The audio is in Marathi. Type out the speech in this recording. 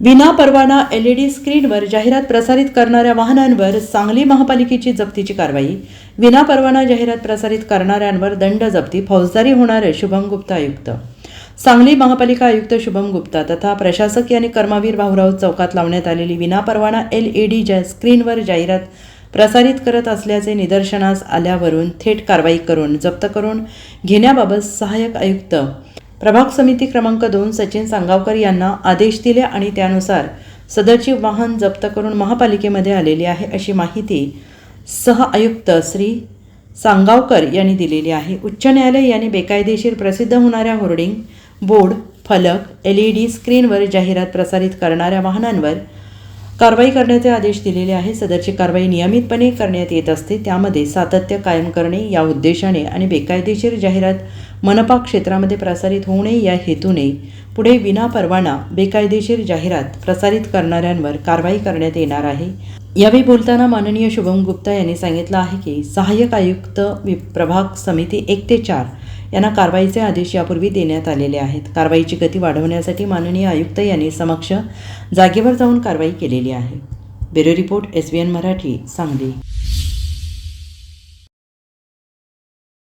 विना परवाना डी स्क्रीनवर जाहिरात प्रसारित करणाऱ्या वाहनांवर सांगली महापालिकेची जप्तीची कारवाई विना परवाना जाहिरात प्रसारित करणाऱ्यांवर दंड जप्ती फौजदारी होणारे शुभम गुप्ता आयुक्त. सांगली महापालिका आयुक्त शुभम गुप्ता तथा प्रशासकीय आणि कर्मवीर भाऊराव चौकात लावण्यात आलेली विनापरवाना एल ई डी ज्या स्क्रीनवर जाहिरात प्रसारित करत असल्याचे निदर्शनास आल्यावरून थेट कारवाई करून जप्त करून घेण्याबाबत सहाय्यक आयुक्त प्रभाग समिती क्रमांक दोन सचिन सांगावकर यांना आदेश दिले आणि त्यानुसार सदरची वाहन जप्त करून महापालिकेमध्ये आलेली आहे अशी माहिती सह आयुक्त श्री सांगावकर यांनी दिलेली आहे. उच्च न्यायालय यांनी बेकायदेशीर प्रसिद्ध होणाऱ्या होर्डिंग बोर्ड फलक एल ई डी स्क्रीनवर जाहिरात प्रसारित करणाऱ्या वाहनांवर कारवाई करण्याचे आदेश दिलेले आहे. सदरची कारवाई नियमितपणे करण्यात येत असते. त्यामध्ये सातत्य कायम करणे या उद्देशाने आणि बेकायदेशीर जाहिरात मनपा क्षेत्रामध्ये प्रसारित होऊ नये या हेतूने पुढे विना परवाना बेकायदेशीर जाहिरात प्रसारित करणाऱ्यांवर कारवाई करण्यात येणार आहे. यावेळी बोलताना माननीय शुभम गुप्ता यांनी सांगितलं आहे की सहाय्यक आयुक्त वि- प्रभाग समिती एक ते चार यांना कारवाईचे आदेश यापूर्वी देण्यात आलेले आहेत. कारवाईची गती वाढवण्यासाठी माननीय आयुक्त यांनी समक्ष जागेवर जाऊन कारवाई केलेली आहे. Bureau report S B N Marathi Sangli.